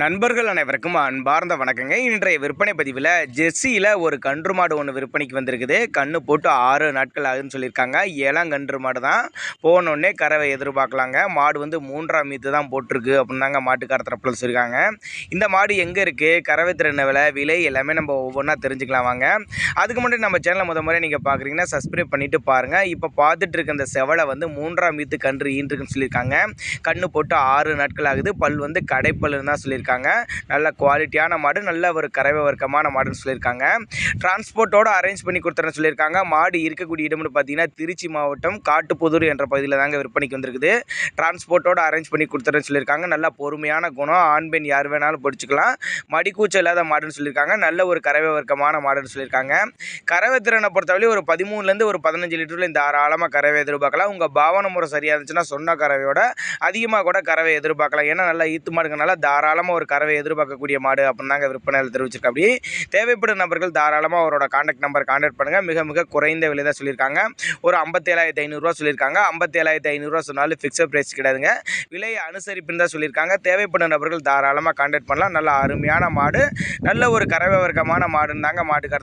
நண்பர்கள் அனைவருக்கும் அன்பார்ந்த வணக்கங்க. இன்றைய விற்பனை பதிவில் ஜெர்சியில் ஒரு கன்று மாடு ஒன்று விற்பனைக்கு வந்திருக்குது. கன்று போட்டு ஆறு நாட்கள் ஆகுதுன்னு சொல்லியிருக்காங்க. ஏழாம் கன்று மாடு தான் போனோடனே கறவை எதிர்பார்க்கலாங்க. மாடு வந்து மூன்றாம் மீத்து தான் போட்டிருக்கு அப்படின்னு தாங்க மாட்டுக்கார தரப்பில் சொல்லியிருக்காங்க. இந்த மாடு எங்கே இருக்குது கறவை திறன விலை விலை எல்லாமே நம்ம ஒவ்வொன்றா தெரிஞ்சுக்கலாம் வாங்க. அதுக்கு முன்னாடி நம்ம சேனலை முத முறை நீங்கள் பார்க்குறீங்கன்னா சப்ஸ்கிரைப் பண்ணிவிட்டு பாருங்கள் இப்போ பார்த்துட்டு இருக்க இந்த செவலை வந்து மூன்றாம் மீத்து கன்று ஈன்றுக்குன்னு சொல்லியிருக்காங்க. கன்று போட்டு ஆறு நாட்கள் ஆகுது. பல் வந்து கடைப்பல்லுன்னு தான் சொல்லியிருக்காங்க. நல்ல குவாலிட்டியான மாடு நல்ல ஒரு கறவை வர்க்கமான மாடுன்னு சொல்லியிருக்காங்க. டிரான்ஸ்போர்ட்டோடு அரேஞ்ச் பண்ணி கொடுத்துறேன்னு சொல்லியிருக்காங்க. மாடு இருக்கக்கூடிய இடம்னு பார்த்தீங்கன்னா திருச்சி மாவட்டம் காட்டுப்புதூர் என்ற பகுதியில் தாங்க விற்பனைக்கு வந்திருக்குது. டிரான்ஸ்போர்ட்டோடு அரேஞ்ச் பண்ணி கொடுத்துறேன்னு சொல்லியிருக்காங்க. நல்ல பொறுமையான குணம். ஆண் பெண் யார் வேணாலும் பிடிச்சிக்கலாம். மடிக்கூச்சம் இல்லாத மாடுன்னு சொல்லியிருக்காங்க. நல்ல ஒரு கறவை வர்க்கமான மாடுன்னு சொல்லியிருக்காங்க. கறவை திறனை பொறுத்தவரை ஒரு பதிமூணுலேருந்து ஒரு பதினஞ்சு லிட்டரில் இந்த தாராளமாக கறவை எதிர்பார்க்கலாம். உங்கள் பாவன முறை சரியாக இருந்துச்சுன்னா சொன்ன கறவையோட அதிகமாக கூட கறவை எதிர்பார்க்கலாம். ஏன்னா நல்லா ஈத்து மாடுங்கனால தாராளமாக ஒரு கறவை எதிர்பார்க்கக்கூடிய மாடு அப்படின்னு தாங்க விற்பனையில் தெரிவிச்சிருக்கா. அப்படி தேவைப்படும் நபர்கள் தாராளமாக அவரோட காண்டாக்ட் நம்பர் காண்டாக்ட் பண்ணுங்கள் மிக மிக குறைந்த விலை தான் சொல்லியிருக்காங்க. ஒரு ஐம்பத்தேழாயிரத்தி ஐநூறுரூவா சொல்லியிருக்காங்க. ஐம்பத்தேழாயிரத்தி ஐநூறுரூவா சொன்னாலும் ஃபிக்ஸட் ப்ரைஸ் கிடையாதுங்க. விலையை அனுசரிப்புன்னு தான் சொல்லியிருக்காங்க. தேவைப்படும் நபர்கள் தாராளமாக காண்டாக்ட் பண்ணலாம். நல்ல அருமையான மாடு நல்ல ஒரு கறவை வர்க்கமான மாடுன்னு தாங்க மாட்டுக்காரத்தை